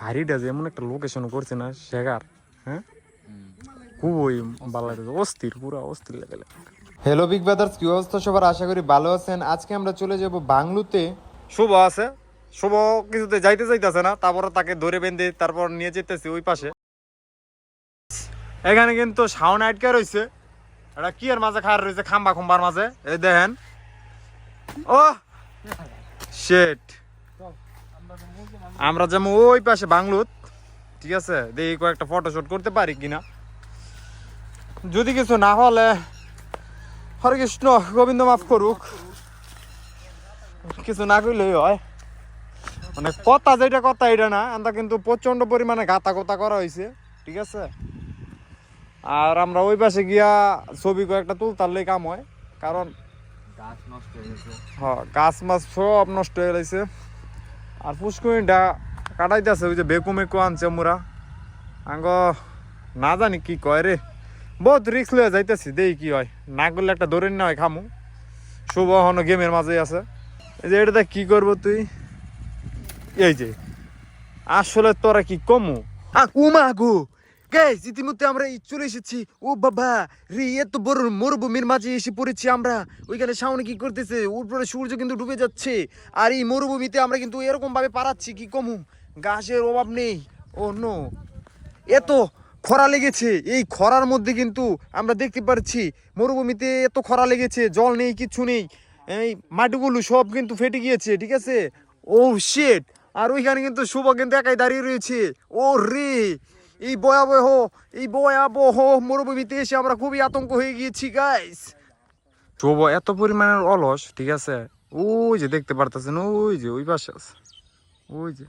ভারীটা যে এমন একটা লোকেশন করছে না শেখার হ্যাঁ? খুবই ভালো লাগছে অস্থির পুরো অস্থির লেভেলে হ্যালো বিগ ব্রাদার্স কি অবস্থা সবার? আশা করি ভালো আছেন। আজকে আমরা চলে যাব বাংলুতে। শুভ আছে। শুভ কিছুতে যাইতে যাইতেছে না তারপর তাকে ধরে বেঁধে তারপর নিয়ে যেতেছি ওই পাশে। এখানে কিন্তু সাউন্ড আটকে রয়েছে এটা কি এর মাঝে খার রয়েছে খাম্বা খুম্বার মাঝে? এই দেখেন। ও শেট আমরা যেমন ওই পাশে বাংলুত ঠিক আছে? দেখি কয়েকটা ফটোশুট করতে পারি কিনা। যদি কিছু না হলে হরে কৃষ্ণ গোবিন্দ মাফ করুক। কিছু না করলেই হয়। মানে কথা যেটা কথা এটা না। আমরা কিন্তু প্রচণ্ড পরিমাণে গাতা কথা করা হয়েছে ঠিক আছে? আর আমরা ওই পাশে গিয়া ছবি কয়েকটা তুলতারলেই কাম হয় কারণ গাছ নষ্ট হয়ে গেছে। হ্যাঁ গাছ মাছ সব নষ্ট হয়ে গেছে। আর পুষ্কুনিটা কাটাইতেছে, ওই যে বেকু মেকু আনছে মোরা আঙ্গ না জানি কি কয় রে। বহুত রিক্স লয়ে যাইতেছি, দেই কি হয়। না করলে একটা ধরে না হয় খামু। শুভ হন গেমের মাঝেই আছে। এই যে এটা কি করব তুই? এই যে, আসলে তোরা কি কমু? আ কুমা গো গাইস ইতিমধ্যে আমরা চলে এসেছি। ও বাবা, রে, এত বড় মরুভূমির মাঝে এসে পড়েছি আমরা। ওইখানে সামনে কি করতেছে? উপরে সূর্য কিন্তু ডুবে যাচ্ছে। আর এই মরুভূমিতে আমরা কিন্তু এরকম ভাবে পারাচ্ছি কি কমু ঘাসের অভাব নেই। Oh no. এত খরা লেগেছে। এই খরার মধ্যে কিন্তু আমরা দেখতে পাচ্ছি মরুভূমিতে এত খরা লেগেছে, জল নেই, কিচ্ছু নেই। এই মাটিগুলো সব কিন্তু ফেটে গিয়েছে, ঠিক আছে? ও শেট আর ওইখানে কিন্তু শুভ কিন্তু একাই দাঁড়িয়ে রয়েছে। ও রে! এই ভয়াবহ এই ভয়াবহ মরুভূমিতে এসে আমরা খুবই আতঙ্ক হয়ে গিয়েছি গাইস শুভ এত পরিমাণের অলস, ঠিক আছে? ওই যে দেখতে পারতেছেন, ওই যে, ওই পাশে আছে। ওই যে,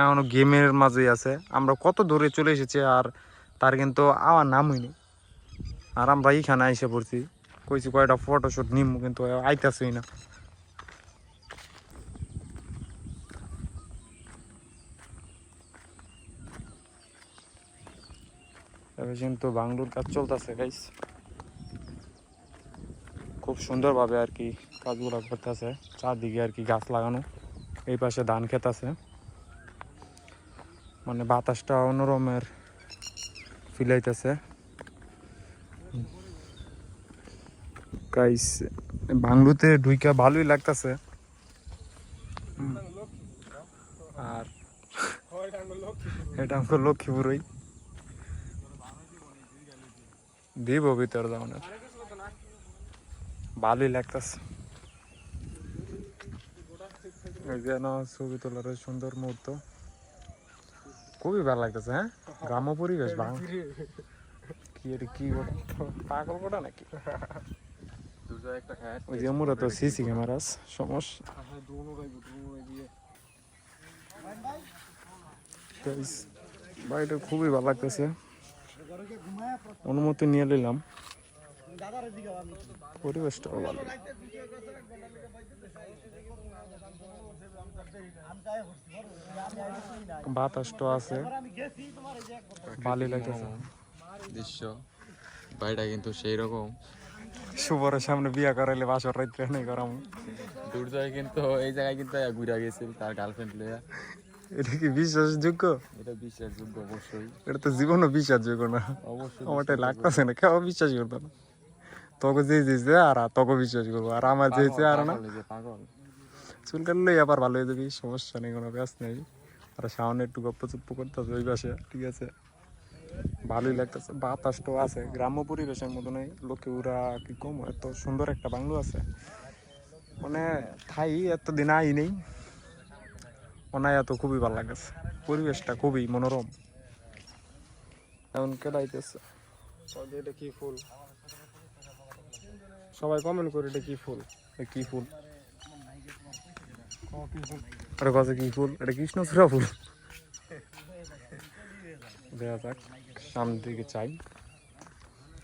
এখনও গেমের মাঝেই আছে। আমরা কত দূরে চলে এসেছি আর তার কিন্তু আমার নাম হয়নি আর আমরা এইখানে আইসে পড়ছি। কইছি কয়টা ফটোশুট নিম, কিন্তু আইতাছেই না। তবে কিন্তু বাংলোর কাজ চলতেছে গাইস খুব সুন্দরভাবে আর কি কাজগুলো করতেছে চারদিকে আর কি গাছ লাগানো এই পাশে ধান ক্ষেত আছে মানে বাতাসটা অন্যরমের ফিল আইতেছে। গাইস বাংলুতে ঢুইকা ভালোই লাগতেছে। আর এটা আমার লক্ষ্মীপুরই। দিব ভিতর দামনের ভালোই লাগতেছে। যেন ছবি তোলার সুন্দর মুহূর্ত। খুবই ভালো লাগতেছে হ্যাঁ? গ্রাম্য পরিবেশ, বাং। কি এটা কি ওই যে তো সমস্যা। খুবই ভালো লাগতেছে। অনুমতি নিয়ে নিলাম। পরিবেশটাও ভালো। বাতাসটাও আছে। ভালোই লাগতেছে। দৃশ্য বাড়িটা কিন্তু সেই রকম শুভরের সামনে বিয়া করাইলে বাসর রাত্রে নেই করাম দূর দুর্জয় কিন্তু এই জায়গায় কিন্তু ঘুরে গেছিল তার গার্লফ্রেন্ড লইয়া। এটা কি বিশ্বাসযোগ্য এটা বিশ্বাসযোগ্য অবশ্যই। এটা তো জীবনও বিশ্বাসযোগ্য না। অবশ্যই আমারটা লাগতেছে না কেউ বিশ্বাস করতো না। তোকে যে যেছে আর তোকে বিশ্বাস করব আর আমার যেছে আর না। পাগল চুল কাটলেই আবার ভালো হয়ে যাবি সমস্যা নেই কোনো ব্যাস নেই। আর সামনে একটু গপ্প চুপ্প করতেছে ওই পাশে ঠিক আছে? ভালোই লাগতেছে বাতাসটাও আছে গ্রাম্য পরিবেশের মতনই লোকে উরা কি কম এত সুন্দর একটা বাংলো আছে। মানে থাই এতদিন আই নেই। ওনায় এত খুবই ভালো লাগতেছে। পরিবেশটা খুবই মনোরম। এমন কেদাইতেছে এটা কি ফুল? সবাই কমেন্ট করে এটা কি ফুল? এটা কি ফুল? এটা কি ফুল? এটা কৃষ্ণচূড়া ফুল। দেখা যাক সামনের দিকে চাই।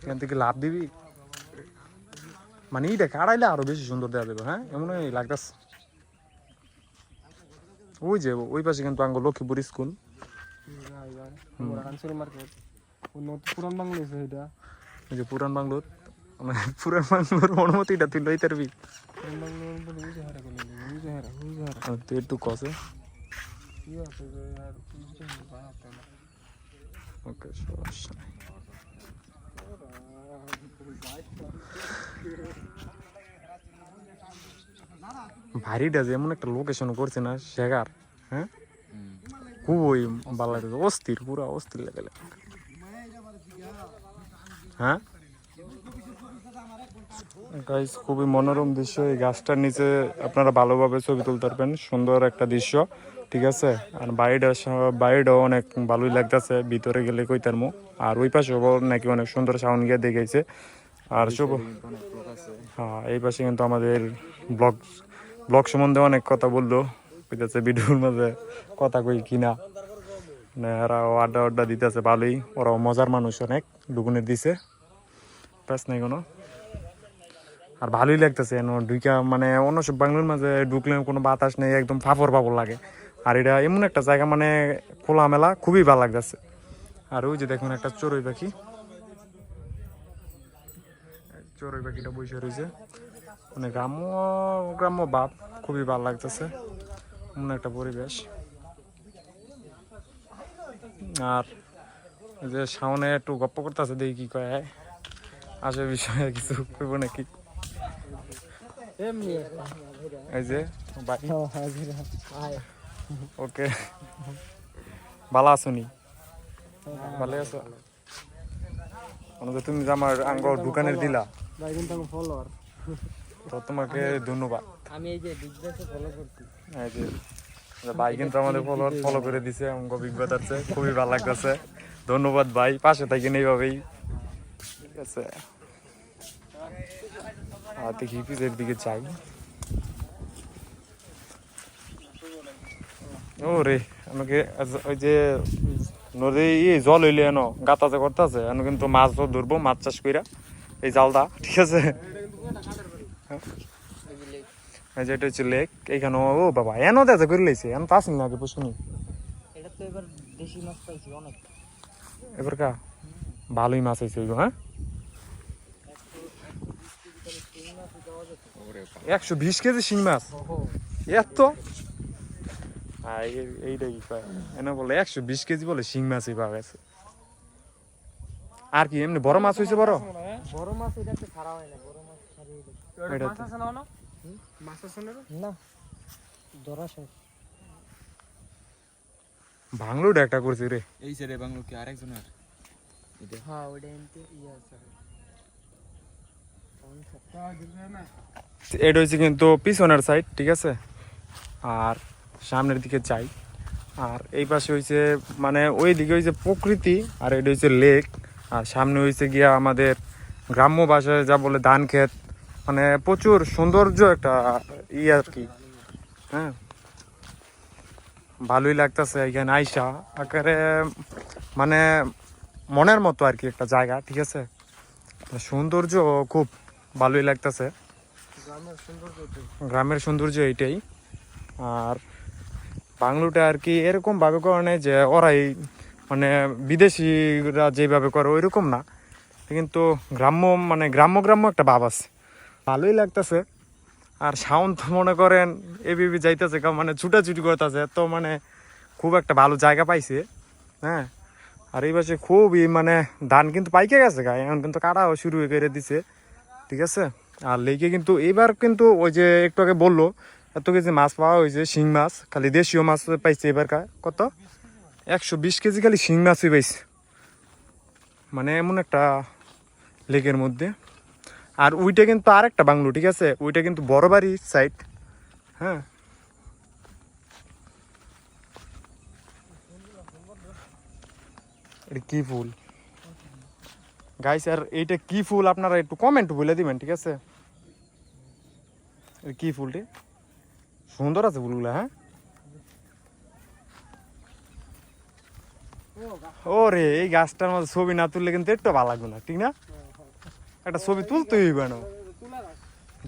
এখান থেকে লাভ দিবি? মানে এইটা কাড়াইলে আরও বেশি সুন্দর দেওয়া যাবে হ্যাঁ? এমনই লাগতেছে। ওই যে ওই পাশে কিন্তু আঙ্গ লক্ষ্মীপুর স্কুল। পুরান বাংলা এটা। ওই যে পুরান বাংলোর মানে পুরান বাংলোর অনুমতিটা তুই হারা আর তুই একটু কষে ওকে সমস্যা ভারীটা যে এমন একটা লোকেশন করছে না শেখার হ্যাঁ? খুবই ভালো লাগছে অস্থির পুরো অস্থির লেভেলে। হ্যাঁ? গাইস খুবই মনোরম দৃশ্য এই গাছটার নিচে আপনারা ভালোভাবে ছবি তুলতে পারবেন সুন্দর একটা দৃশ্য ঠিক আছে? আর বাড়িটা বাড়িটাও অনেক ভালোই লাগতেছে ভিতরে গেলে কইতার মো আর ওই পাশেও নাকি অনেক সুন্দর সাউন্ড গিয়ে দেখেছে আর শুভ হ্যাঁ এই পাশে কিন্তু আমাদের ব্লগ ব্লগ সম্বন্ধে অনেক কথা বলল। কইতাছে ভিডিওর মাঝে কথা কই কিনা। মানে এরাও আড্ডা আড্ডা দিতেছে ভালোই। ওরাও মজার মানুষ অনেক ডুগুনে দিছে। প্যাস নাই কোনো। আর ভালোই লাগতেছে, এন ঢুকা মানে অন্য সব বাংলার মাঝে ঢুকলে কোনো বাতাস নেই, একদম ফাফর ফাফর লাগে। আর এটা এমন একটা জায়গা মানে খোলামেলা, খুবই ভালো লাগতেছে। আর ওই যে দেখুন একটা চড়ুই পাখি। চড়ুই পাখিটা বসে রয়েছে। মানে গ্রাম্য গ্রাম্য ভাব খুবই ভালো লাগতেছে। এমন একটা পরিবেশ। আর যে সামনে একটু গপ্প করতেছে দেখি কি কয়। আসে বিষয়ে কিছু করব নাকি? এই যে ওকে। ভালো আছো নি? ভালো আছো? তুমি আমার আঙ্গ দোকানের দিলা। ফলোয়ার তো তোমাকে ধন্যবাদ। আমি এই যে বিগ বসে ফলো করছি। এই যে ভাই কিন্তু আমাদের ফলো ফলো করে দিছে অঙ্ক বিগ বাজারছে খুবই ভালো লাগতেছে। ধন্যবাদ ভাই পাশে থাকেন এইভাবেই। ঠিক আছে। আর দেখি পিছের দিকে চাই ও রে আমাকে ওই যে নদী ইয়ে জল হইলে এনো গাতাতে করতেছে এনো কিন্তু মাছ ধরবো মাছ চাষ কইরা। এই জালদা ঠিক আছে? এই যে এটা হচ্ছে লেক এইখানে ও বাবা এনো দেখা করে লাইছে এন তো আসেন আগে পুশুনি এটা তো এবার দেশি মাছ পাইছি অনেক। এবার কা? ভালোই মাছ হয়েছে হ্যাঁ? একশো বিশ কেজি শিং মাছ। এত? আর এই- এইটা কি এনে বলে একশো বিশ কেজি বলে শিং মাছই পাওয়া গেছে আর কি এমনি বড় মাছ হয়েছে বড়? বড় মাছ এটা ছাড়া হয় না বড় মাছ মাছ আছে না না মাছ আছে না না। ধরা শেষ। ভাঙলোটা একটা করছে রে। এই সাইডে বাংলো কি আরেকজনের হ্যাঁ ওইটা এমনি ইয়ে আছে। এটা হচ্ছে কিন্তু পিছনের সাইড ঠিক আছে? আর সামনের দিকে যাই। আর এই পাশে হয়েছে মানে ওই দিকে হয়েছে প্রকৃতি আর এটা হচ্ছে লেক আর সামনে হয়েছে গিয়া আমাদের গ্রাম্য ভাষায় যা বলে ধান ক্ষেত মানে প্রচুর সৌন্দর্য একটা ই আর কি। হ্যাঁ। ভালোই লাগতেছে এখানে আইসা। আকারে মানে মনের মতো আর কি একটা জায়গা ঠিক আছে? সৌন্দর্য খুব ভালোই লাগতেছে। গ্রামের সৌন্দর্য এইটাই আর বাংলোটা আর কি এরকম ভাবে করে না যে ওরাই মানে বিদেশিরা যেভাবে করে ওইরকম না। কিন্তু গ্রাম্য মানে গ্রাম্য গ্রাম্য একটা ভাব আছে। ভালোই লাগতেছে। আর সাউন্ড মনে করেন এবিবি যাইতেছে মানে ছুটাছুটি করতেছে। তো মানে খুব একটা ভালো জায়গা পাইছে হ্যাঁ। আর এই পাশে খুবই মানে ধান কিন্তু পাইকে গেছে গায়ে এখন কিন্তু কাটাও শুরু করে দিছে, ঠিক আছে? আর লেকে কিন্তু এবার কিন্তু ওই যে একটু আগে বলল, এত কেজি মাছ পাওয়া হয়েছে, শিং মাছ, খালি দেশীয় মাছ পাইছে এবার কা- কত? একশো বিশ কেজি খালি শিং মাছই পাইছে। মানে এমন একটা লেকের মধ্যে। আর ওইটা কিন্তু আর একটা বাংলো, ঠিক আছে? ওইটা কিন্তু বড় বাড়ির সাইড হ্যাঁ। এটা কি ফুল? গাইস আর এইটা কি ফুল আপনারা একটু কমেন্ট বলে দিবেন, ঠিক আছে? কি ফুলটি? সুন্দর আছে ফুলগুলো হ্যাঁ? ও রে এই গাছটার মধ্যে ছবি না তুললে কিন্তু একটু ভালো লাগবে না, ঠিক না? একটা ছবি তুলতে হইবে না।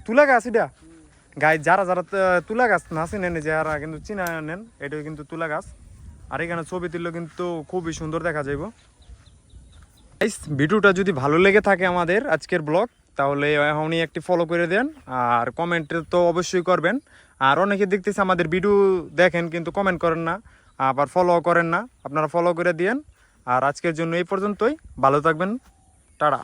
তুলা গাছ এটা? গাছ যারা যারা তুলা গাছ না চিনেন যারা কিন্তু চিনা নেন এটা কিন্তু তুলা গাছ। আর এখানে ছবি তুললে কিন্তু খুবই সুন্দর দেখা যাইব। ভিডিওটা যদি ভালো লেগে থাকে আমাদের আজকের ব্লগ, তাহলে এখনই একটি ফলো করে দেন, আর কমেন্ট তো অবশ্যই করবেন। আর অনেকে দেখতেছে আমাদের ভিডিও দেখেন, কিন্তু কমেন্ট করেন না, আবার ফলো করেন না। আপনারা ফলো করে দিয়েন। আর আজকের জন্য এই পর্যন্তই। ভালো থাকবেন। টাটা।